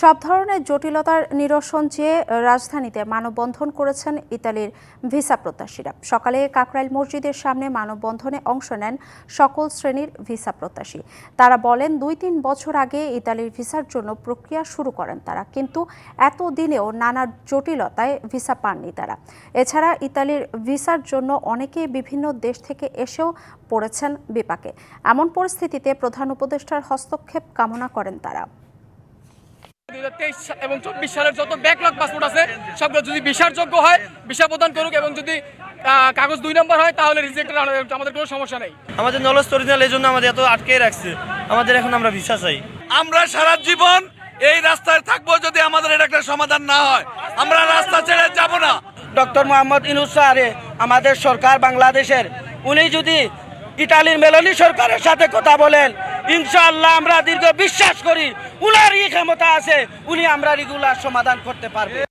সব ধরনের জটিলতার নিরসন চেয়ে রাজধানীতে মানববন্ধন করেছেন ইতালির ভিসা প্রত্যাশীরা। সকালে কাকরাইল মসজিদের সামনে মানববন্ধনে অংশ নেন সকল শ্রেণির ভিসা প্রত্যাশী। তারা বলেন, দুই তিন বছর আগে ইতালির ভিসার জন্য প্রক্রিয়া শুরু করেন তারা, কিন্তু এত দিনেও নানা জটিলতায় ভিসা পাননি তারা। এছাড়া ইতালির ভিসার জন্য অনেকেই বিভিন্ন দেশ থেকে এসেও পড়েছেন বিপাকে। এমন পরিস্থিতিতে প্রধান উপদেষ্টার হস্তক্ষেপ কামনা করেন তারা। দুই হাজার তেইশ এবং চব্বিশ সালের যত ব্যাকলগ পাসপোর্ট আছে সবগুলো যদি ভিসার যোগ্য হয় ভিসা প্রদান করুক এবং যদি কাগজ দুই নম্বর হয় তাহলে রিজেক্টেড আমাদের কোনো সমস্যা নেই। আমাদের নলেজ অরিজিনাল এই জন্য আমাদের এত আটকে রাখছে। আমাদের এখন আমরা ভিসা চাই। আমরা সারা জীবন এই রাস্তায় থাকব যদি আমাদের এটা একটা সমাধান না হয়। আমরা রাস্তা ছেড়ে যাব না। ডক্টর মোহাম্মদ ইনুস স্যারে আমাদের সরকার বাংলাদেশের উনি যদি ইটালির মেলনি সরকারের সাথে কথা বলেন ইনশাআল্লাহ আমরা দীর্ঘ বিশ্বাস করি উনারই ক্ষমতা আছে উনি আমরা রেগুলার সমাধান করতে পারবে।